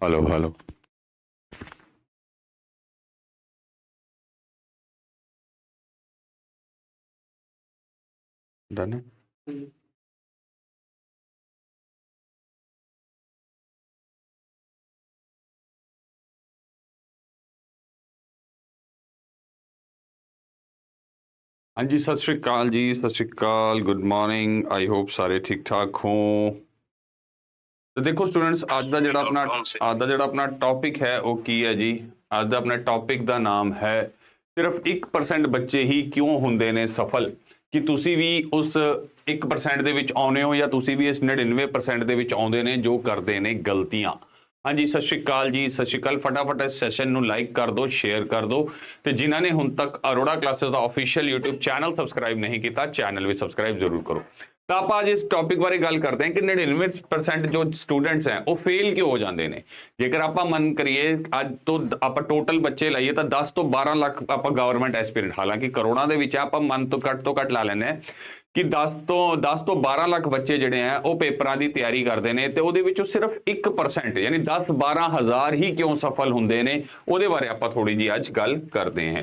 Halo, halo. Deine? Mhm. ਹਾਂਜੀ ਸਤਿ ਸ਼੍ਰੀ ਅਕਾਲ ਜੀ ਸਤਿ ਸ਼੍ਰੀ ਅਕਾਲ ਗੁੱਡ ਮਾਰਨਿੰਗ ਆਈ ਹੋਪ ਸਾਰੇ ਠੀਕ ਠਾਕ ਹੋ ਤੇ ਦੇਖੋ ਸਟੂਡੈਂਟਸ ਅੱਜ ਦਾ ਜਿਹੜਾ ਆਪਣਾ ਅੱਜ ਦਾ ਜਿਹੜਾ ਆਪਣਾ ਟੌਪਿਕ ਹੈ ਉਹ ਕੀ ਹੈ ਜੀ? ਅੱਜ ਦਾ ਆਪਣਾ ਟੌਪਿਕ ਦਾ ਨਾਮ ਹੈ ਸਿਰਫ 1% ਬੱਚੇ ਹੀ ਕਿਉਂ ਹੁੰਦੇ ਨੇ ਸਫਲ? ਕਿ ਤੁਸੀਂ ਵੀ ਉਸ 1% ਦੇ ਵਿੱਚ ਆਉਨੇ ਹੋ ਜਾਂ ਤੁਸੀਂ ਵੀ ਇਸ 99% ਦੇ ਵਿੱਚ ਆਉਂਦੇ ਨੇ ਜੋ ਕਰਦੇ ਨੇ ਗਲਤੀਆਂ? ਹਾਂਜੀ ਸਤਿ ਸ਼੍ਰੀ ਅਕਾਲ ਜੀ ਸਤਿ ਸ਼੍ਰੀ ਅਕਾਲ। ਫਟਾਫਟ ਇਸ ਸੈਸ਼ਨ ਨੂੰ ਲਾਈਕ ਕਰ ਦਿਓ ਸ਼ੇਅਰ ਕਰ ਦਿਓ। ਤੇ ਜਿਨ੍ਹਾਂ ਨੇ ਹੁਣ ਤੱਕ ਅਰੋੜਾ ਕਲਾਸਿਸ ਦਾ ਅਫੀਸ਼ੀਅਲ YouTube ਚੈਨਲ ਸਬਸਕ੍ਰਾਈਬ ਨਹੀਂ ਕੀਤਾ ਚੈਨਲ ਵੀ ਸਬਸਕ੍ਰਾਈਬ ਜ਼ਰੂਰ ਕਰੋ। ਤਾਂ ਆਪਾਂ ਅੱਜ ਇਸ ਟੌਪਿਕ ਬਾਰੇ ਗੱਲ ਕਰਦੇ ਹਾਂ ਕਿ 99% ਜੋ ਸਟੂਡੈਂਟਸ ਹੈ, ਉਹ ਫੇਲ ਕਿਉਂ ਹੋ ਜਾਂਦੇ ਨੇ? ਜੇਕਰ ਆਪਾਂ ਮਨ ਕਰੀਏ, ਅੱਜ ਤੋਂ ਆਪਾਂ ਟੋਟਲ ਬੱਚੇ ਲਾਈਏ ਤਾਂ 10 ਤੋਂ 12 ਲੱਖ ਆਪਾਂ ਗਵਰਨਮੈਂਟ ਐਸਪੀਰੈਂਟ ਹਾਲਾਂਕਿ ਕਰੋੜਾਂ ਦੇ ਵਿੱਚ ਆਪਾਂ ਮਨ ਤੋਂ ਘੱਟ ਤੋਂ ਘੱਟ ਲਾ ਲੈਂਦੇ ਹਾਂ ਕਿ 10 ਤੋਂ 10 ਤੋਂ 12 ਲੱਖ ਬੱਚੇ ਜਿਹੜੇ ਆ, ਉਹ ਪੇਪਰਾਂ ਦੀ ਤਿਆਰੀ ਕਰਦੇ ਨੇ ਤੇ ਉਹਦੇ ਵਿੱਚੋਂ ਸਿਰਫ 1% ਯਾਨੀ 10 12 ਹਜ਼ਾਰ ਹੀ ਕਿਉਂ ਸਫਲ ਹੁੰਦੇ ਨੇ? ਉਹਦੇ ਬਾਰੇ ਆਪਾਂ ਥੋੜੀ ਜੀ ਅੱਜ ਗੱਲ ਕਰਦੇ ਹਾਂ।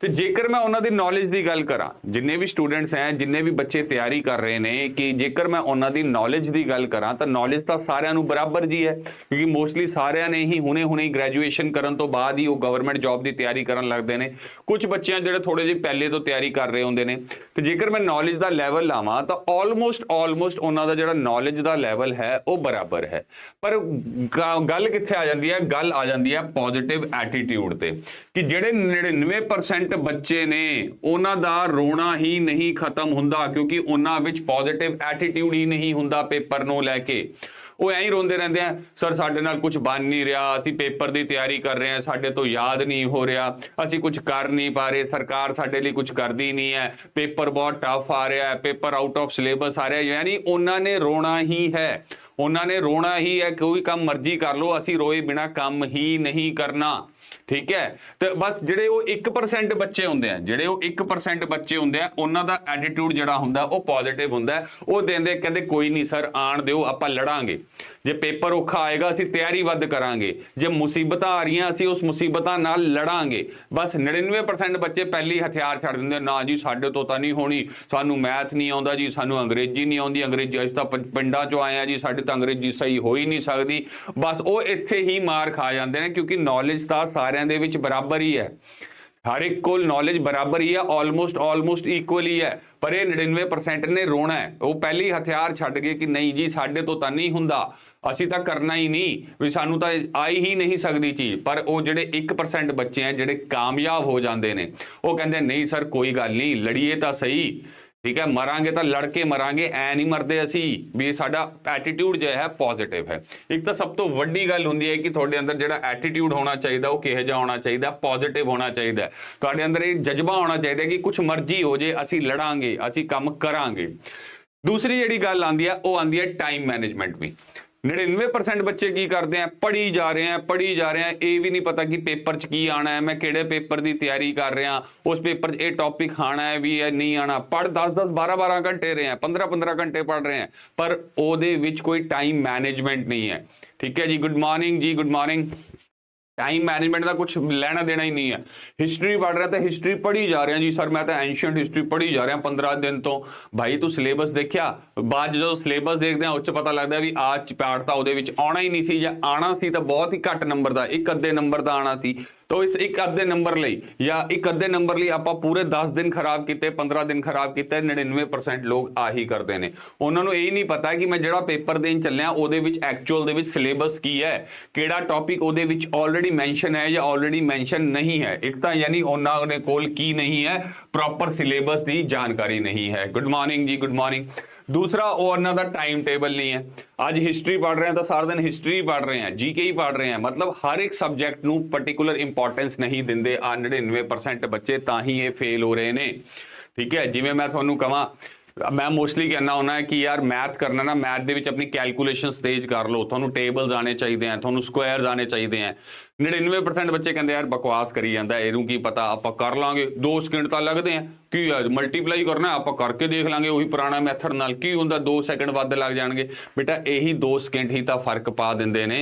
ਤੇ ਜੇਕਰ ਮੈਂ ਉਹਨਾਂ ਦੀ ਨੌਲੇਜ ਦੀ ਗੱਲ ਕਰਾਂ, ਜਿੰਨੇ ਵੀ ਸਟੂਡੈਂਟਸ ਹੈ, ਜਿੰਨੇ ਵੀ ਬੱਚੇ ਤਿਆਰੀ ਕਰ ਰਹੇ ਨੇ ਕਿ ਜੇਕਰ ਮੈਂ ਉਹਨਾਂ ਦੀ ਨੌਲੇਜ ਦੀ ਗੱਲ ਕਰਾਂ, ਤਾਂ ਨੌਲੇਜ ਤਾਂ ਸਾਰਿਆਂ ਨੂੰ ਬਰਾਬਰ ਜੀ ਹੈ, ਕਿਉਂਕਿ ਮੋਸਟਲੀ ਸਾਰਿਆਂ ਨੇ ਹੀ ਹੁਣੇ-ਹੁਣੇ ਗ੍ਰੈਜੂਏਸ਼ਨ ਕਰਨ ਤੋਂ ਬਾਅਦ ਹੀ ਉਹ ਗਵਰਨਮੈਂਟ ਜੌਬ ਦੀ ਤਿਆਰੀ ਕਰਨ ਲੱਗਦੇ ਨੇ। ਕੁਝ ਬੱਚਿਆਂ ਜਿਹੜੇ ਥੋੜੇ ਜਿਹੇ ਪਹਿਲੇ ਤੋਂ ਤਿਆਰੀ ਕਰ ਰਹੇ ਹੁੰਦੇ ਨੇ। ਤੇ ਜੇਕਰ ਮੈਂ ਨੌਲੇਜ ਦਾ ਲੈਵਲ ਲਾਵਾਂ, ਤਾਂ ਆਲਮੋਸਟ ਆਲਮੋਸਟ ਉਹਨਾਂ ਦਾ ਜਿਹੜਾ ਨੌਲੇਜ ਦਾ ਲੈਵਲ ਹੈ, ਉਹ ਬਰਾਬਰ ਹੈ। ਪਰ ਗ- ਗੱਲ ਕਿੱਥੇ ਆ ਜਾਂਦੀ ਹੈ? ਗੱਲ ਆ ਜਾਂਦੀ ਹੈ ਪੋਜ਼ਿਟਿਵ ਐਟੀਟਿਊਡ ਤੇ, ਕਿ ਜਿਹੜੇ 99% ਬੱਚੇ ਨੇ, ਉਹਨਾਂ ਦਾ ਰੋਣਾ ਹੀ ਨਹੀਂ ਖਤਮ ਹੁੰਦਾ ਕਿਉਂਕਿ ਉਹਨਾਂ ਵਿੱਚ ਪੋਜ਼ਿਟਿਵ ਐਟੀਟਿਊਡ ਹੀ ਨਹੀਂ ਹੁੰਦਾ ਪੇਪਰ ਨੂੰ ਲੈ ਕੇ। ਉਹ ਐਂ ਹੀ ਰੋਂਦੇ ਰਹਿੰਦੇ ਆ, ਸਰ, ਸਾਡੇ ਨਾਲ ਕੁਝ ਬਣ ਨਹੀਂ ਰਿਹਾ, ਅਸੀਂ ਪੇਪਰ ਦੀ ਤਿਆਰੀ ਕਰ ਰਹੇ ਹਾਂ, ਸਾਡੇ ਤੋਂ ਯਾਦ ਨਹੀਂ ਹੋ ਰਿਹਾ, ਅਸੀਂ ਕੁਝ ਕਰ ਨਹੀਂ ਪਾ ਰਹੇ, ਸਰਕਾਰ ਸਾਡੇ ਲਈ ਕੁਝ ਕਰਦੀ ਨਹੀਂ ਹੈ, ਪੇਪਰ ਬਹੁਤ ਟਫ ਆ ਰਿਹਾ ਹੈ, ਪੇਪਰ ਆਊਟ ਆਫ ਸਿਲੇਬਸ ਆ ਰਿਹਾ ਯਾਨੀ ਉਹਨਾਂ ਨੇ ਰੋਣਾ ਹੀ ਹੈ। ਉਹਨਾਂ ਨੇ ਰੋਣਾ ਹੀ ਹੈ, ਕੋਈ ਕੰਮ ਮਰਜ਼ੀ ਕਰ ਲਓ, ਅਸੀਂ ਰੋਏ ਬਿਨਾ ਕੰਮ ਹੀ ਨਹੀਂ ਕਰਨਾ। ਠੀਕ ਹੈ? ਤੇ ਬਸ ਜਿਹੜੇ ਉਹ 1% ਬੱਚੇ ਹੁੰਦੇ ਆ, ਜਿਹੜੇ ਉਹ 1% ਬੱਚੇ ਹੁੰਦੇ ਆ, ਉਹਨਾਂ ਦਾ ਐਟੀਟਿਊਡ ਜਿਹੜਾ ਹੁੰਦਾ, ਉਹ ਪੋਜ਼ਿਟਿਵ ਹੁੰਦਾ ਉਹ ਦਿੰਦੇ ਕਹਿੰਦੇ, ਕੋਈ ਨਹੀਂ ਸਰ ਆਣ ਦਿਓ, ਆਪਾਂ ਲੜਾਂਗੇ। ਜੇ ਪੇਪਰ ਔਖਾ ਆਏਗਾ, ਅਸੀਂ ਤਿਆਰੀ ਵੱਧ ਕਰਾਂਗੇ। ਜੇ ਮੁਸੀਬਤਾਂ ਆ ਰਹੀਆਂ, ਅਸੀਂ ਉਸ ਮੁਸੀਬਤਾਂ ਨਾਲ ਲੜਾਂਗੇ। ਬਸ 99% ਬੱਚੇ ਪਹਿਲੀ ਹਥਿਆਰ ਛੱਡ ਦਿੰਦੇ, ਨਾ ਜੀ, ਸਾਡੇ ਤੋਂ ਤਾਂ ਨਹੀਂ ਹੋਣੀ। ਸਾਨੂੰ ਮੈਥ ਨਹੀਂ ਆਉਂਦਾ ਜੀ, ਸਾਨੂੰ ਅੰਗਰੇਜ਼ੀ ਨਹੀਂ ਆਉਂਦੀ। ਅੰਗਰੇਜ਼ੀ, ਅਸੀਂ ਤਾਂ ਪ- ਪਿੰਡਾਂ ਚੋਂ ਆਏ ਆ ਜੀ, ਸਾਡੇ ਤਾਂ ਅੰਗਰੇਜ਼ੀ ਸਹੀ ਹੋ ਹੀ ਨਹੀਂ ਸਕਦੀ। ਬਸ ਉਹ ਇੱਥੇ ਹੀ ਮਾਰ ਖਾ ਜਾਂਦੇ ਨੇ, ਕਿਉਂਕਿ ਨੌਲੇਜ ਤਾਂ ਸਾਰਿਆਂ ਦੇ ਵਿੱਚ ਬਰਾਬਰ ਹੀ ਹੈ। ਹਰ ਇੱਕ ਕੋਲ ਨੌਲੇਜ ਬਰਾਬਰ ਹੀ ਹੈ ਆਲਮੋਸਟ ਆਲਮੋਸਟ ਇਕੁਅਲ ਹੀ ਹੈ ਪਰ ਇਹ 99% ਨੇ ਰੋਣਾ ਹੈ। ਉਹ ਪਹਿਲੀ ਹਥਿਆਰ ਛੱਡ ਗਏ ਕਿ ਨਹੀਂ ਜੀ, ਸਾਡੇ ਤੋਂ ਤਾਂ ਨਹੀਂ ਹੁੰਦਾ। ਅਸੀਂ ਤਾਂ ਕਰਨਾ ਹੀ ਨਹੀਂ, ਵੀ ਸਾਨੂੰ ਤਾਂ ਆਈ ਹੀ ਨਹੀਂ ਸਕਦੀ ਚੀਜ਼। ਪਰ ਉਹ ਜਿਹੜੇ 1% ਬੱਚੇ ਆ, ਜਿਹੜੇ ਕਾਮਯਾਬ ਹੋ ਜਾਂਦੇ ਨੇ, ਉਹ ਕਹਿੰਦੇ, ਨਹੀਂ ਸਰ, ਕੋਈ ਗੱਲ ਨਹੀਂ, ਲੜੀਏ ਤਾਂ ਸਹੀ। ਠੀਕ ਹੈ, ਮਰਾਂਗੇ ਤਾਂ ਲੜ ਕੇ ਮਰਾਂਗੇ, ਐ ਨਹੀਂ ਮਰਦੇ ਅਸੀਂ ਵੀ ਸਾਡਾ ਐਟੀਟਿਊਡ ਜੋ ਹੈ ਪੋਜ਼ਿਟਿਵ ਹੈ। ਇੱਕ ਤਾਂ ਸਭ ਤੋਂ ਵੱਡੀ ਗੱਲ ਹੁੰਦੀ ਹੈ ਕਿ ਤੁਹਾਡੇ ਅੰਦਰ ਜਿਹੜਾ ਐਟੀਟਿਊਡ ਹੋਣਾ ਚਾਹੀਦਾ, ਉਹ ਕਿਹੋ ਜਿਹਾ ਹੋਣਾ ਚਾਹੀਦਾ ਪੋਜ਼ਿਟਿਵ ਹੋਣਾ ਚਾਹੀਦਾ ਤੁਹਾਡੇ ਅੰਦਰ ਇਹ ਜਜ਼ਬਾ ਹੋਣਾ ਚਾਹੀਦਾ ਕਿ ਕੁਝ ਮਰਜ਼ੀ ਹੋ ਜੇ, ਅਸੀਂ ਲੜਾਂਗੇ, ਅਸੀਂ ਕੰਮ ਕਰਾਂਗੇ। ਦੂਸਰੀ ਜਿਹੜੀ ਗੱਲ ਆਂਦੀ ਹੈ, ਉਹ ਆਂਦੀ ਹੈ ਟਾਈਮ ਮੈਨੇਜਮੈਂਟ ਵੀ। 99% ਬੱਚੇ ਕੀ ਕਰਦੇ ਆ? ਪੜ੍ਹੀ ਜਾ ਰਹੇ ਆ, ਪੜ੍ਹੀ ਜਾ ਰਹੇ ਆ। ਇਹ ਵੀ ਨਹੀਂ ਪਤਾ ਕਿ ਪੇਪਰ 'ਚ ਕੀ ਆਣਾ ਹੈ। ਮੈਂ ਕਿਹੜੇ ਪੇਪਰ ਦੀ ਤਿਆਰੀ ਕਰ ਰਿਹਾ ਉਸ ਪੇਪਰ 'ਚ ਇਹ ਟੌਪਿਕ ਆਣਾ ਹੈ ਵੀ ਇਹ ਨਹੀਂ ਆਣਾ ਪੜ੍ਹ 10 10 12 12 ਘੰਟੇ ਰਹੇ ਆ। 15 15 ਘੰਟੇ ਪੜ੍ਹ ਰਹੇ ਆ। ਪਰ ਉਹਦੇ ਵਿੱਚ ਕੋਈ ਟਾਈਮ ਮੈਨੇਜਮੈਂਟ ਨਹੀਂ ਹੈ। ਠੀਕ ਹੈ ਜੀ? ਗੁੱਡ ਮਾਰਨਿੰਗ ਜੀ ਗੁੱਡ ਮਾਰਨਿੰਗ ਟਾਈਮ ਮੈਨੇਜਮੈਂਟ ਦਾ ਕੁਝ ਲੈਣਾ ਦੇਣਾ ਹੀ ਨਹੀਂ ਹੈ। ਹਿਸਟਰੀ ਪੜ੍ਹ ਰਿਹਾ ਤਾਂ ਹਿਸਟਰੀ ਪੜ੍ਹੀ ਜਾ ਰਿਹਾ ਜੀ ਸਰ ਮੈਂ ਤਾਂ ਐਂਸ਼ੀਅੰਟ ਹਿਸਟਰੀ ਪੜ੍ਹੀ ਜਾ ਰਿਹਾ 15 ਦਿਨ ਤੋਂ। ਭਾਈ ਤੂੰ ਸਿਲੇਬਸ ਦੇਖਿਆ? ਬਾਅਦ ਜਦੋਂ ਸਿਲੇਬਸ ਦੇਖਦੇ ਆ ਉਸ 'ਚ ਪਤਾ ਲੱਗਦਾ ਵੀ ਆਹ ਚ ਪਾਰਟ ਤਾਂ ਉਹਦੇ ਵਿੱਚ ਆਉਣਾ ਹੀ ਨਹੀਂ ਸੀ ਜਾਂ ਆਣਾ ਸੀ ਤਾਂ ਬਹੁਤ ਹੀ ਘੱਟ ਨੰਬਰ ਦਾ, ਇੱਕ ਅੱਧੇ ਨੰਬਰ ਦਾ ਆਣਾ ਸੀ। ਤਾਂ ਇਸ ਇੱਕ ਅੱਧੇ ਨੰਬਰ ਲਈ ਜਾਂ ਇੱਕ ਅੱਧੇ ਨੰਬਰ ਲਈ ਆਪਾਂ ਪੂਰੇ 10 ਦਿਨ ਖਰਾਬ ਕੀਤੇ 15 ਦਿਨ ਖਰਾਬ ਕੀਤੇ 99% ਲੋਕ ਆਹੀ ਕਰਦੇ ਨੇ। ਉਹਨਾਂ ਨੂੰ ਇਹ ਨਹੀਂ ਪਤਾ ਕਿ ਮੈਂ ਜਿਹੜਾ ਪੇਪਰ ਦੇਣ ਚੱਲਿਆ, ਉਹਦੇ ਵਿੱਚ ਐਕਚੁਅਲ ਦੇ ਵਿੱਚ ਸਿਲੇਬਸ ਕੀ ਹੈ, ਕਿਹੜਾ ਟੌਪਿਕ ਉਹਦੇ ਵਿੱਚ ਆਲਰੇਡੀ ਮੈਂਸ਼ਨ ਹੈ ਜਾਂ ਆਲਰੇਡੀ ਮੈਂਸ਼ਨ ਨਹੀਂ ਹੈ। ਇੱਕ ਤਾਂ ਯਾਨੀ ਉਹਨਾਂ ਦੇ ਕੋਲ ਕੀ ਨਹੀਂ ਹੈ ਪ੍ਰੋਪਰ ਸਿਲੇਬਸ ਦੀ ਜਾਣਕਾਰੀ ਨਹੀਂ ਹੈ। ਗੁੱਡ ਮਾਰਨਿੰਗ ਜੀ ਗੁੱਡ ਮਾਰਨਿੰਗ ਦੂਸਰਾ, ਉਹ ਉਹਨਾਂ ਦਾ ਟਾਈਮ ਟੇਬਲ ਨਹੀਂ ਹੈ। ਅੱਜ ਹਿਸਟਰੀ ਪੜ੍ਹ ਰਹੇ ਹਾਂ ਤਾਂ ਸਾਰਾ ਦਿਨ ਹਿਸਟਰੀ ਪੜ੍ਹ ਰਹੇ ਹਾਂ ਜੀਕੇ ਹੀ ਪੜ੍ਹ ਰਹੇ ਹਾਂ। ਮਤਲਬ ਹਰ ਇੱਕ ਸਬਜੈਕਟ ਨੂੰ ਪਾਰਟਿਕੂਲਰ ਇੰਪੋਰਟੈਂਸ ਨਹੀਂ ਦਿੰਦੇ ਆ 99% ਬੱਚੇ, ਤਾਂ ਹੀ ਇਹ ਫੇਲ ਹੋ ਰਹੇ ਨੇ। ਠੀਕ ਹੈ, ਜਿਵੇਂ ਮੈਂ ਤੁਹਾਨੂੰ ਕਹਾਂ ਮੈਂ ਮੋਸਟਲੀ ਕਹਿੰਦਾ ਹੁੰਦਾ ਕਿ ਯਾਰ ਮੈਥ ਕਰਨਾ ਨਾ ਮੈਥ ਦੇ ਵਿੱਚ ਆਪਣੀ ਕੈਲਕੂਲੇਸ਼ਨਸ ਤੇਜ਼ ਕਰ ਲਓ। ਤੁਹਾਨੂੰ ਟੇਬਲਸ ਆਣੇ ਚਾਹੀਦੇ ਆ, ਤੁਹਾਨੂੰ ਸਕੁਆਇਰਸ ਆਣੇ ਚਾਹੀਦੇ ਆ। 99% ਬੱਚੇ ਕਹਿੰਦੇ ਯਾਰ ਬਕਵਾਸ ਕਰੀ ਜਾਂਦਾ, ਇਹਨੂੰ ਕੀ ਪਤਾ, ਆਪਾਂ ਕਰ ਲਾਂਗੇ 2 ਸਕਿੰਟ ਤਾਂ ਲੱਗਦੇ ਆ। ਕੀ ਆ ਮਲਟੀਪਲਾਈ ਕਰਨਾ, ਆਪਾਂ ਕਰਕੇ ਦੇਖ ਲਾਂਗੇ ਉਹੀ ਪੁਰਾਣਾ ਮੈਥਡ ਨਾਲ, ਕੀ ਹੁੰਦਾ 2 ਸੈਕਿੰਡ ਵੱਧ ਲੱਗ ਜਾਣਗੇ। ਬੇਟਾ, ਇਹੀ 2 ਸਕਿੰਟ ਹੀ ਤਾਂ ਫ਼ਰਕ ਪਾ ਦਿੰਦੇ ਨੇ।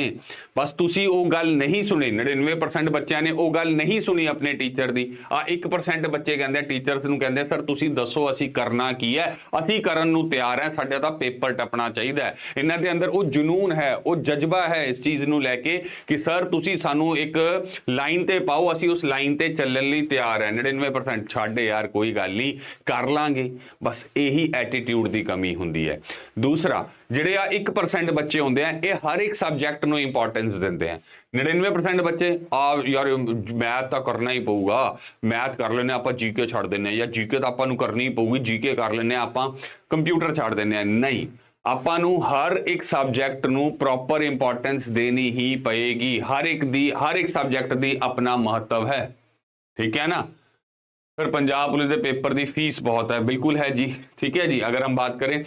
ਬਸ ਤੁਸੀਂ ਉਹ ਗੱਲ ਨਹੀਂ ਸੁਣੀ 99% ਬੱਚਿਆਂ ਨੇ ਉਹ ਗੱਲ ਨਹੀਂ ਸੁਣੀ ਆਪਣੇ ਟੀਚਰ ਦੀ। ਆ 1% ਬੱਚੇ ਕਹਿੰਦੇ ਟੀਚਰਸ ਨੂੰ ਕਹਿੰਦੇ ਸਰ, ਤੁਸੀਂ ਦੱਸੋ ਅਸੀਂ ਕਰਨਾ ਕੀ ਹੈ? ਅਸੀਂ ਕਰਨ ਨੂੰ ਤਿਆਰ ਹੈ, ਸਾਡੇ ਤਾਂ ਪੇਪਰ ਟੱਪਣਾ ਚਾਹੀਦਾ ਇਹਨਾਂ ਦੇ ਅੰਦਰ ਉਹ ਜਨੂਨ ਹੈ, ਉਹ ਜਜ਼ਬਾ ਹੈ ਇਸ ਚੀਜ਼ ਨੂੰ ਲੈ ਕੇ ਕਿ, ਸਰ, ਤੁਸੀਂ ਸਾਨੂੰ ਇੱਕ ਲਾਈਨ ਤੇ ਪਾਓ, ਅਸੀਂ ਉਸ ਲਾਈਨ ਤੇ ਚੱਲਣ ਲਈ ਤਿਆਰ ਹੈ 99% ਛੱਡ ਯਾਰ, ਕੋਈ ਗੱਲ ਨਹੀਂ, ਕਰ ਲਾਂਗੇ। ਬਸ ਇਹੀ ਐਟੀਟਿਊਡ ਦੀ ਕਮੀ ਹੁੰਦੀ ਹੈ। ਦੂਸਰਾ, ਜਿਹੜੇ ਆ 1% ਬੱਚੇ ਹੁੰਦੇ ਆ, ਇਹ ਹਰ ਇੱਕ ਸਬਜੈਕਟ ਨੂੰ ਇੰਪੋਰਟੈਂਸ ਦਿੰਦੇ ਆ। 99% ਬੱਚੇ, ਆ ਯਾਰ ਮੈਥ ਤਾਂ ਕਰਨਾ ਹੀ ਪਊਗਾ। ਮੈਥ ਕਰ ਲੈਨੇ ਆਪਾਂ ਜੀਕੇ ਛੱਡ ਦਿੰਨੇ ਆ ਜਾਂ ਜੀਕੇ ਤਾਂ ਆਪਾਂ ਨੂੰ ਕਰਨੀ ਹੀ ਪਊਗੀ ਜੀਕੇ ਕਰ ਲੈਨੇ ਆ ਆਪਾਂ ਕੰਪਿਊਟਰ ਛੱਡ ਦਿੰਨੇ ਆ ਨਹੀਂ ਆਪਾਂ ਨੂੰ ਹਰ ਇੱਕ ਸਬਜੈਕਟ ਨੂੰ ਪ੍ਰੋਪਰ ਇੰਪੋਰਟੈਂਸ ਦੇਣੀ ਹੀ ਪਏਗੀ ਹਰ ਇੱਕ ਦੀ ਹਰ ਇੱਕ ਸਬਜੈਕਟ ਦੀ ਆਪਣਾ ਮਹੱਤਵ ਹੈ ਠੀਕ ਹੈ ਨਾ फिर पंजाब पुलिस के पेपर की फीस बहुत है बिल्कुल है जी ठीक है जी अगर हम बात करें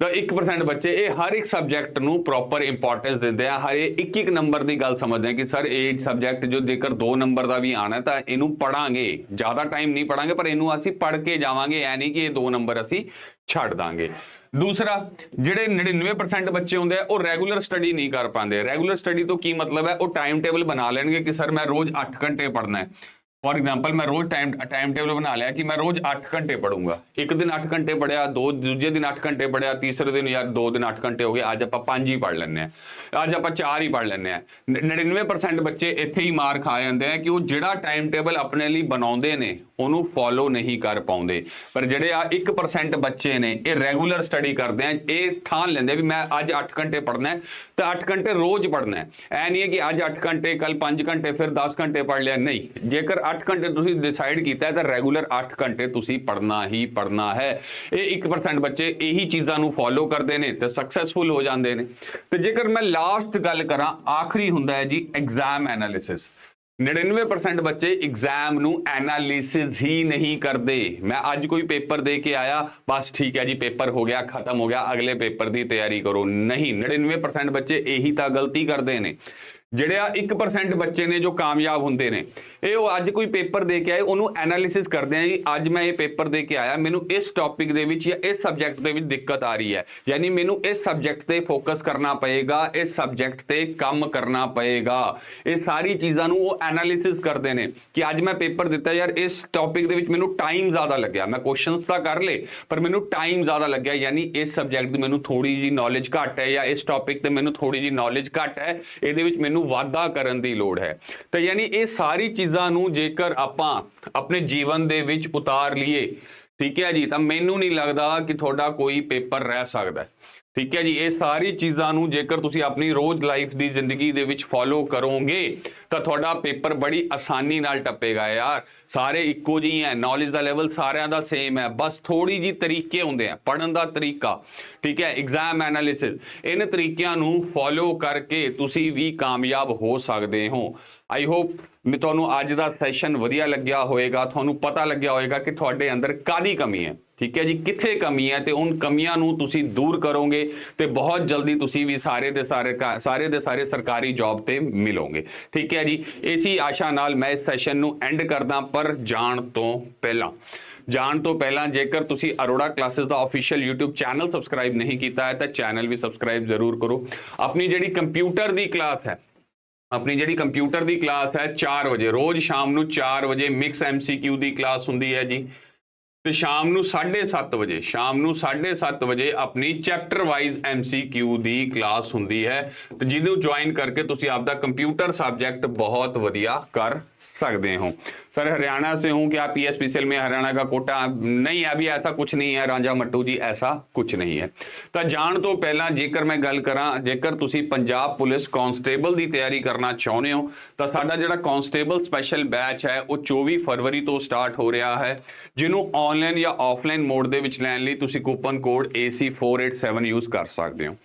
ਤਾਂ 1% ਬੱਚੇ ਇਹ ਹਰ ਇੱਕ ਸਬਜੈਕਟ ਨੂੰ ਪ੍ਰੋਪਰ ਇੰਪੋਰਟੈਂਸ ਦਿੰਦੇ ਆ ਹਰ ਇੱਕ ਇੱਕ ਨੰਬਰ ਦੀ ਗੱਲ ਸਮਝਦੇ ਆ ਕਿ ਸਰ ਇਹ ਸਬਜੈਕਟ ਜੋ ਜੇਕਰ 2 ਨੰਬਰ ਦਾ ਵੀ ਆਣਾ ਤਾਂ ਇਹਨੂੰ ਪੜਾਂਗੇ ਜ਼ਿਆਦਾ ਟਾਈਮ ਨਹੀਂ ਪੜਾਂਗੇ ਪਰ ਇਹਨੂੰ ਅਸੀਂ ਪੜ੍ਹ ਕੇ ਜਾਵਾਂਗੇ ਐ ਨਹੀਂ ਕਿ ਇਹ 2 ਨੰਬਰ ਅਸੀਂ ਛੱਡ ਦਾਂਗੇ। ਦੂਸਰਾ, ਜਿਹੜੇ 99% ਬੱਚੇ ਹੁੰਦੇ ਆ, ਉਹ ਰੈਗੂਲਰ ਸਟੱਡੀ ਨਹੀਂ ਕਰ ਪਾਉਂਦੇ। ਰੈਗੂਲਰ ਸਟੱਡੀ ਤੋਂ ਕੀ ਮਤਲਬ ਹੈ? ਉਹ ਟਾਈਮ ਟੇਬਲ ਬਣਾ ਲੈਣਗੇ ਕਿ ਸਰ ਮੈਂ ਰੋਜ਼ 8 ਘੰਟੇ ਪੜ੍ਹਨਾ ਹੈ। ਫੋਰ ਐਗਜ਼ਾਮਪਲ ਮੈਂ ਰੋਜ਼ ਟਾਈਮ ਟਾਈਮ ਟੇਬਲ ਬਣਾ ਲਿਆ ਕਿ ਮੈਂ ਰੋਜ਼ 8 ਘੰਟੇ ਪੜੂੰਗਾ ਇੱਕ ਦਿਨ 8 ਘੰਟੇ ਪੜਿਆ ਦੋ, ਦੂਜੇ ਦਿਨ 8 ਘੰਟੇ ਪੜਿਆ ਤੀਸਰੇ ਦਿਨ ਯਾਰ ਦੋ ਦਿਨ 8 ਘੰਟੇ ਹੋ ਗਏ, ਅੱਜ ਆਪਾਂ 5 ਹੀ ਪੜ੍ਹ ਲੈਣੇ ਆ ਅੱਜ ਆਪਾਂ 4 ਹੀ ਪੜ੍ਹ ਲੈਣੇ ਆ 99% ਬੱਚੇ ਇੱਥੇ ਹੀ ਮਾਰ ਖਾ ਜਾਂਦੇ ਆ ਕਿ ਉਹ ਜਿਹੜਾ ਟਾਈਮ ਟੇਬਲ ਆਪਣੇ ਲਈ ਬਣਾਉਂਦੇ ਨੇ ਉਹਨੂੰ ਫੋਲੋ ਨਹੀਂ ਕਰ ਪਾਉਂਦੇ। ਪਰ ਜਿਹੜੇ ਆ 1% ਬੱਚੇ ਨੇ, ਇਹ ਰੈਗੂਲਰ ਸਟੱਡੀ ਕਰਦੇ ਆ, ਇਹ ਠਾਣ ਲੈਂਦੇ ਵੀ ਮੈਂ ਅੱਜ 8 ਘੰਟੇ ਪੜ੍ਹਨਾ ਹੈ, ਤਾਂ 8 ਘੰਟੇ ਰੋਜ਼ ਪੜ੍ਹਨਾ ਹੈ। ਐ ਨਹੀਂ ਹੈ ਕਿ ਅੱਜ 8 ਘੰਟੇ ਕੱਲ 5 ਘੰਟੇ, ਫਿਰ 10 ਘੰਟੇ ਪੜ੍ਹ ਲਿਆ। ਨਹੀਂ, ਜੇਕਰ 8 ਘੰਟੇ ਤੁਸੀਂ ਡਿਸਾਈਡ ਕੀਤਾ ਤਾਂ ਰੈਗੂਲਰ 8 ਘੰਟੇ ਤੁਸੀਂ ਪੜ੍ਹਨਾ ਹੀ ਪੜ੍ਹਨਾ ਹੈ। ਇਹ 1% ਬੱਚੇ ਇਹੀ ਚੀਜ਼ਾਂ ਨੂੰ ਫੋਲੋ ਕਰਦੇ ਨੇ ਤੇ ਸਕਸੈਸਫੁਲ ਹੋ ਜਾਂਦੇ ਨੇ। ਤੇ ਜੇਕਰ ਮੈਂ ਲਾਸਟ ਗੱਲ ਕਰਾਂ, ਆਖਰੀ ਹੁੰਦਾ ਹੈ ਜੀ ਐਗਜ਼ਾਮ ਐਨਾਲਿਸਿਸ 99% ਬੱਚੇ ਐਗਜ਼ਾਮ ਨੂੰ ਐਨਾਲਿਸਿਸ ਹੀ ਨਹੀਂ ਕਰਦੇ। ਮੈਂ ਅੱਜ ਕੋਈ ਪੇਪਰ ਦੇ ਕੇ ਆਇਆ, ਬਸ ਠੀਕ ਹੈ ਜੀ ਪੇਪਰ ਹੋ ਗਿਆ, ਖਤਮ ਹੋ ਗਿਆ, ਅਗਲੇ ਪੇਪਰ ਦੀ ਤਿਆਰੀ ਕਰੋ। ਨਹੀਂ 99% ਬੱਚੇ ਇਹੀ ਤਾਂ ਗਲਤੀ ਕਰਦੇ ਨੇ। ਜਿਹੜੇ ਆ 1% ਬੱਚੇ ਨੇ ਜੋ ਕਾਮਯਾਬ ਹੁੰਦੇ ਨੇ। ਇਹ ਉਹ ਅੱਜ ਕੋਈ ਪੇਪਰ ਦੇ ਕੇ ਆਏ, ਉਹਨੂੰ ਐਨਾਲਿਸਿਸ ਕਰਦੇ ਆ ਜੀ, ਅੱਜ ਮੈਂ ਇਹ ਪੇਪਰ ਦੇ ਕੇ ਆਇਆ, ਮੈਨੂੰ ਇਸ ਟੌਪਿਕ ਦੇ ਵਿੱਚ ਜਾਂ ਇਸ ਸਬਜੈਕਟ ਦੇ ਵਿੱਚ ਦਿੱਕਤ ਆ ਰਹੀ ਹੈ। ਯਾਨੀ ਮੈਨੂੰ ਇਸ ਸਬਜੈਕਟ ਤੇ ਫੋਕਸ ਕਰਨਾ ਪਏਗਾ, ਇਸ ਸਬਜੈਕਟ ਤੇ ਕੰਮ ਕਰਨਾ ਪਏਗਾ। ਇਹ ਸਾਰੀ ਚੀਜ਼ਾਂ ਨੂੰ ਉਹ ਐਨਾਲਿਸਿਸ ਕਰਦੇ ਨੇ ਕਿ ਅੱਜ ਮੈਂ ਪੇਪਰ ਦਿੱਤਾ, ਯਾਰ ਇਸ ਟੌਪਿਕ ਦੇ ਵਿੱਚ ਮੈਨੂੰ ਟਾਈਮ ਜ਼ਿਆਦਾ ਲੱਗਿਆ। ਮੈਂ ਕੁਐਸਚਨਸ ਤਾਂ ਕਰ ਲਏ, ਪਰ ਮੈਨੂੰ ਟਾਈਮ ਜ਼ਿਆਦਾ ਲੱਗਿਆ। ਯਾਨੀ ਇਸ ਸਬਜੈਕਟ ਦੀ ਮੈਨੂੰ ਥੋੜੀ ਜੀ ਨੌਲੇਜ ਘੱਟ ਹੈ ਜਾਂ ਇਸ ਟੌਪਿਕ ਤੇ ਮੈਨੂੰ ਥੋੜੀ ਜੀ ਨੌਲੇਜ ਘੱਟ ਹੈ, ਇਹਦੇ ਵਿੱਚ ਮੈਨੂੰ ਵਾਧਾ ਕਰਨ ਦੀ ਲੋੜ ਹੈ। ਤਾਂ ਯਾਨੀ ਇਹ ਸਾਰੀ ਚੀਜ਼ਾਂ ਨੂੰ ਜੇਕਰ ਆਪਾਂ ਆਪਣੇ ਜੀਵਨ ਦੇ ਵਿੱਚ ਉਤਾਰ ਲਈਏ, ਠੀਕ ਹੈ ਜੀ, ਤਾਂ ਮੈਨੂੰ ਨਹੀਂ ਲੱਗਦਾ ਕਿ ਤੁਹਾਡਾ ਕੋਈ ਪੇਪਰ ਰਹਿ ਸਕਦਾ ਠੀਕ ਹੈ ਜੀ, ਇਹ ਸਾਰੀ ਚੀਜ਼ਾਂ ਨੂੰ ਜੇਕਰ ਤੁਸੀਂ ਆਪਣੀ ਰੋਜ਼ ਲਾਈਫ ਦੀ ਜ਼ਿੰਦਗੀ ਦੇ ਵਿੱਚ ਫੋਲੋ ਕਰੋਗੇ, ਤਾਂ ਤੁਹਾਡਾ ਪੇਪਰ ਬੜੀ ਆਸਾਨੀ ਨਾਲ ਟੱਪੇਗਾ ਯਾਰ। ਸਾਰੇ ਇੱਕੋ ਜਿਹੇ ਹੈ ਨੌਲੇਜ ਦਾ ਲੈਵਲ ਸਾਰਿਆਂ ਦਾ ਸੇਮ ਹੈ। ਬਸ ਥੋੜੀ ਜੀ ਤਰੀਕੇ ਹੁੰਦੇ ਆ ਪੜਨ ਦਾ ਤਰੀਕਾ, ਠੀਕ ਹੈ ਐਗਜ਼ਾਮ ਐਨਾਲਿਸਿਸ ਇਹਨਾਂ ਤਰੀਕਿਆਂ ਨੂੰ ਫੋਲੋ ਕਰਕੇ ਤੁਸੀਂ ਵੀ ਕਾਮਯਾਬ ਹੋ ਸਕਦੇ ਹੋ। ਆਈ ਹੋਪ ਮੈਂ ਤੁਹਾਨੂੰ ਅੱਜ ਦਾ ਸੈਸ਼ਨ ਵਧੀਆ ਲੱਗਿਆ ਹੋਵੇਗਾ, ਤੁਹਾਨੂੰ ਪਤਾ ਲੱਗਿਆ ਹੋਵੇਗਾ ਕਿ ਤੁਹਾਡੇ ਅੰਦਰ ਕਾਦੀ ਕਮੀ ਹੈ। ਠੀਕ ਹੈ ਜੀ? ਕਿੱਥੇ ਕਮੀ ਹੈ ਤੇ ਉਹਨਾਂ ਕਮੀਆਂ ਨੂੰ ਤੁਸੀਂ ਦੂਰ ਕਰੋਗੇ ਤੇ ਬਹੁਤ ਜਲਦੀ ਤੁਸੀਂ ਵੀ ਸਾਰੇ ਦੇ ਸਾਰੇ ਕਾ- ਸਾਰੇ ਦੇ ਸਾਰੇ ਸਰਕਾਰੀ ਜੌਬ ਤੇ ਮਿਲੋਗੇ। ਠੀਕ ਹੈ ਜੀ? ਇਸੀ ਆਸ਼ਾ ਨਾਲ ਮੈਂ ਇਸ ਸੈਸ਼ਨ ਨੂੰ ਐਂਡ ਕਰਦਾ, ਪਰ ਜਾਣ ਤੋਂ ਪਹਿਲਾਂ, ਜਾਣ ਤੋਂ ਪਹਿਲਾਂ ਜੇਕਰ ਤੁਸੀਂ ਅਰੋੜਾ ਕਲਾਸਿਸ ਦਾ ਅਫੀਸ਼ੀਅਲ YouTube ਚੈਨਲ ਸਬਸਕ੍ਰਾਈਬ ਨਹੀਂ ਕੀਤਾ ਹੈ, ਤਾਂ ਚੈਨਲ ਵੀ ਸਬਸਕ੍ਰਾਈਬ ਜ਼ਰੂਰ ਕਰੋ। ਆਪਣੀ ਜਿਹੜੀ ਕੰਪਿਊਟਰ ਦੀ ਕਲਾਸ ਹੈ ਆਪਣੀ ਜਿਹੜੀ ਕੰਪਿਊਟਰ ਦੀ ਕਲਾਸ ਹੈ 4 ਵਜੇ, ਰੋਜ਼ ਸ਼ਾਮ ਨੂੰ 4 ਵਜੇ ਮਿਕਸ ਐਮਸੀਕਿਊ ਦੀ ਕਲਾਸ ਹੁੰਦੀ ਹੈ ਜੀ। ਤੇ ਸ਼ਾਮ ਨੂੰ 7:30 ਵਜੇ, ਸ਼ਾਮ ਨੂੰ 7:30 ਵਜੇ ਆਪਣੀ ਚੈਪਟਰ ਵਾਈਜ਼ ਐਮਸੀਕਿਊ ਦੀ ਕਲਾਸ ਹੁੰਦੀ ਹੈ। ਤੇ ਜਿਹਨੂੰ ਜੁਆਇਨ ਕਰਕੇ ਤੁਸੀਂ ਆਪਦਾ ਕੰਪਿਊਟਰ ਸਬਜੈਕਟ ਬਹੁਤ ਵਧੀਆ ਕਰ ਸਕਦੇ ਹੋ। सर हरियाणा से हूं क्या पीएसपीसीएल में हरियाणा का कोटा नहीं अभी ऐसा कुछ नहीं है ਰਾਂਝਾ ਮੱਟੂ ਜੀ ਐਸਾ ਕੁਝ ਨਹੀਂ ਹੈ ਤਾਂ ਜਾਣ ਤੋਂ ਪਹਿਲਾਂ ਜੇਕਰ ਮੈਂ ਗੱਲ ਕਰਾਂ ਜੇਕਰ ਤੁਸੀਂ ਪੰਜਾਬ ਪੁਲਿਸ ਕਾਂਸਟੇਬਲ ਦੀ ਤਿਆਰੀ ਕਰਨਾ ਚਾਹੁੰਦੇ ਹੋ ਤਾਂ ਸਾਡਾ ਜਿਹੜਾ ਕਾਂਸਟੇਬਲ ਸਪੈਸ਼ਲ ਬੈਚ ਹੈ ਉਹ 24 ਫਰਵਰੀ ਤੋਂ ਸਟਾਰਟ ਹੋ ਰਿਹਾ ਹੈ ਜਿਹਨੂੰ ਆਨਲਾਈਨ ਜਾਂ ਆਫਲਾਈਨ ਮੋਡ ਦੇ ਵਿੱਚ ਲੈਣ ਲਈ ਤੁਸੀਂ ਕੂਪਨ ਕੋਡ AC487 ਯੂਜ਼ ਕਰ ਸਕਦੇ ਹੋ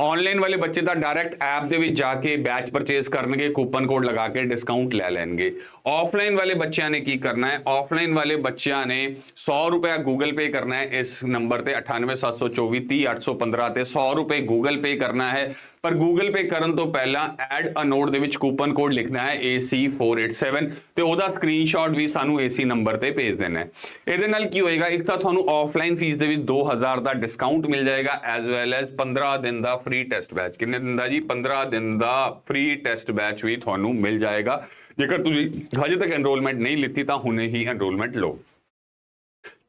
ਆਨਲਾਈਨ ਵਾਲੇ ਬੱਚੇ ਤਾਂ ਡਾਇਰੈਕਟ ਐਪ ਦੇ ਵਿੱਚ ਜਾ ਕੇ ਬੈਚ ਪਰਚੇਸ ਕਰਨਗੇ ਕੂਪਨ ਕੋਡ ਲਗਾ ਕੇ ਡਿਸਕਾਊਂਟ ਲੈ ਲੈਣਗੇ ਆਫਲਾਈਨ ਵਾਲੇ ਬੱਚਿਆਂ ਨੇ ਕੀ ਕਰਨਾ ਹੈ? ਆਫਲਾਈਨ ਵਾਲੇ ਬੱਚਿਆਂ ਨੇ 100 ਰੁਪਏ ਗੂਗਲ ਪੇ ਕਰਨਾ ਹੈ ਇਸ ਨੰਬਰ ਤੇ 98724 30815 ਤੇ 100 ਰੁਪਏ ਗੂਗਲ ਪੇ ਕਰਨਾ ਹੈ। ਪਰ ਗੂਗਲ ਪੇ ਕਰਨ ਤੋਂ ਪਹਿਲਾਂ ਐਡ ਅ ਨੋਟ ਦੇ ਵਿੱਚ ਕੂਪਨ ਕੋਡ ਲਿਖਣਾ ਹੈ AC487 ਤੇ ਉਹਦਾ ਸਕਰੀਨਸ਼ਾਟ ਵੀ ਸਾਨੂੰ AC ਨੰਬਰ ਤੇ ਭੇਜ ਦੇਣਾ ਹੈ। ਇਹਦੇ ਨਾਲ ਕੀ ਹੋਏਗਾ? ਇੱਕ ਤਾਂ ਤੁਹਾਨੂੰ ਆਫਲਾਈਨ ਫੀਸ ਦੇ ਵਿੱਚ 2000 ਦਾ ਡਿਸਕਾਊਂਟ ਮਿਲ ਜਾਏਗਾ ਐਜ਼ ਵੈਲ ਐਜ਼ 15 ਦਿਨ ਦਾ ਫ੍ਰੀ ਟੈਸਟ ਬੈਚ ਕਿੰਨੇ ਦਿਨ ਦਾ ਜੀ? 15 ਦਿਨ ਦਾ ਫ੍ਰੀ ਟੈਸਟ ਬੈਚ ਵੀ ਤੁਹਾਨੂੰ ਮਿਲ ਜਾਏਗਾ। ਜੇਕਰ ਤੁਸੀਂ ਹਜੇ ਤੱਕ ਐਨਰੋਲਮੈਂਟ ਨਹੀਂ ਲਿੱਤੀ, ਤਾਂ ਹੁਣੇ ਹੀ ਐਨਰੋਲਮੈਂਟ ਲਓ।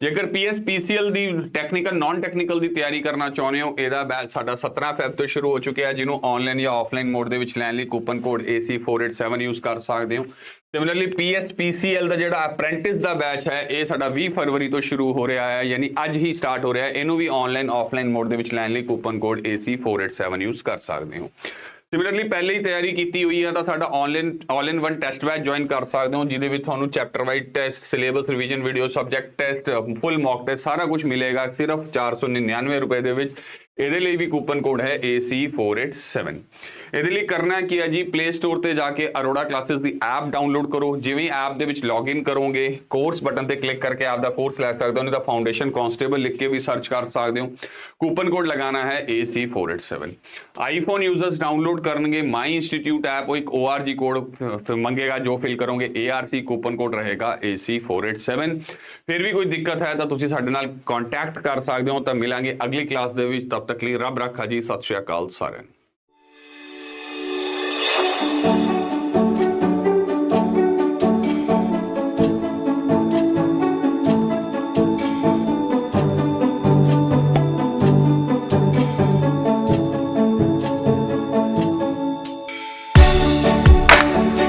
ਜੇਕਰ ਪੀਐਸ ਪੀਸੀਐਲ ਦੀ ਟੈਕਨੀਕਲ ਨਾਨ ਟੈਕਨੀਕਲ ਦੀ ਤਿਆਰੀ ਕਰਨਾ ਚਾਹੁੰਦੇ ਹੋ, ਇਹਦਾ ਬੈਚ ਸਾਡਾ 17 ਫੈਬ ਤੋਂ ਸ਼ੁਰੂ ਹੋ ਚੁੱਕਿਆ ਹੈ, ਜਿਹਨੂੰ ਆਨਲਾਈਨ ਜਾਂ ਆਫਲਾਈਨ ਮੋਡ ਦੇ ਵਿੱਚ ਲੈਣ ਲਈ ਕੂਪਨ ਕੋਡ AC487 ਯੂਜ਼ ਕਰ ਸਕਦੇ ਹੋ। ਸਿਮਿਲਰਲੀ ਪੀਐਸ ਪੀਸੀਐਲ ਦਾ ਜਿਹੜਾ ਅਪ੍ਰੈਂਟਿਸ ਦਾ ਬੈਚ ਹੈ, ਇਹ ਸਾਡਾ 20 ਫਰਵਰੀ ਤੋਂ ਸ਼ੁਰੂ ਹੋ ਰਿਹਾ ਹੈ, ਯਾਨੀ ਅੱਜ ਹੀ ਸਟਾਰਟ ਹੋ ਰਿਹਾ ਹੈ। ਇਹਨੂੰ ਵੀ ਆਨਲਾਈਨ ਆਫਲਾਈਨ ਮੋਡ ਦੇ ਵਿੱਚ ਲੈਣ ਲਈ ਕੂਪਨ ਕੋਡ AC487 ਯੂਜ਼ ਕਰ ਸਕਦੇ ਹੋ। ਸਿਮਿਲਰਲੀ ਪਹਿਲੇ ਹੀ ਤਿਆਰੀ ਕੀਤੀ ਹੋਈ ਹੈ ਤਾਂ ਸਾਡਾ online all in one test batch join ਕਰ ਸਕਦੇ ਹੋ, ਜਿਹਦੇ ਵਿੱਚ ਤੁਹਾਨੂੰ chapter wise test syllabus revision video subject test full mock test ਸਾਰਾ ਕੁਝ ਮਿਲੇਗਾ ਸਿਰਫ 499 ਰੁਪਏ ਦੇ ਵਿੱਚ। ਇਹਦੇ ਲਈ ਵੀ ਕੂਪਨ ਕੋਡ ਹੈ AC487 ਇਹਦੇ ਲਈ ਕਰਨਾ ਕੀ ਹੈ ਜੀ? ਪਲੇ ਸਟੋਰ ਤੇ ਜਾ ਕੇ ਅਰੋੜਾ ਕਲਾਸਿਸ ਦੀ ਐਪ ਡਾਊਨਲੋਡ ਕਰੋ। ਜਿਵੇਂ ਐਪ ਦੇ ਵਿੱਚ ਲੌਗਇਨ ਕਰੋਗੇ ਕੋਰਸ ਬਟਨ ਤੇ ਕਲਿੱਕ ਕਰਕੇ ਆਪ ਦਾ ਕੋਰਸ ਲੈ ਸਕਦੇ ਹੋ, ਨਹੀਂ ਤਾਂ ਫਾਊਂਡੇਸ਼ਨ ਕਨਸਟੇਬਲ ਲਿਖ ਕੇ ਵੀ ਸਰਚ ਕਰ ਸਕਦੇ ਹੋ। ਕੂਪਨ ਕੋਡ ਲਗਾਉਣਾ ਹੈ AC487 ਆਈਫੋਨ ਯੂਜ਼ਰਸ ਡਾਊਨਲੋਡ ਕਰਨਗੇ ਮਾਈ ਇੰਸਟੀਟਿਊਟ ਐਪ ਉਹ ਇੱਕ ORG ਕੋਡ ਮੰਗੇਗਾ, ਜੋ ਫਿਲ ਕਰੋਗੇ ARC ਕੂਪਨ ਕੋਡ ਰਹੇਗਾ AC487 ਫਿਰ ਵੀ ਕੋਈ ਦਿੱਕਤ ਹੈ ਤਾਂ ਤੁਸੀਂ ਸਾਡੇ ਨਾਲ ਕੰਟੈਕਟ ਕਰ ਸਕਦੇ ਹੋ, ਤਾਂ ਮਿਲਾਂਗੇ ਅਗਲੀ ਕਲਾਸ ਦੇ ਵਿੱਚ। ਤਬ ਤੱਕ ਲਈ ਰੱਬ ਰੱਖਾ ਜੀ, ਸਤਿ ਸ਼੍ਰੀ ਅਕਾਲ ਸਾਰਿਆਂ ਨੂੰ।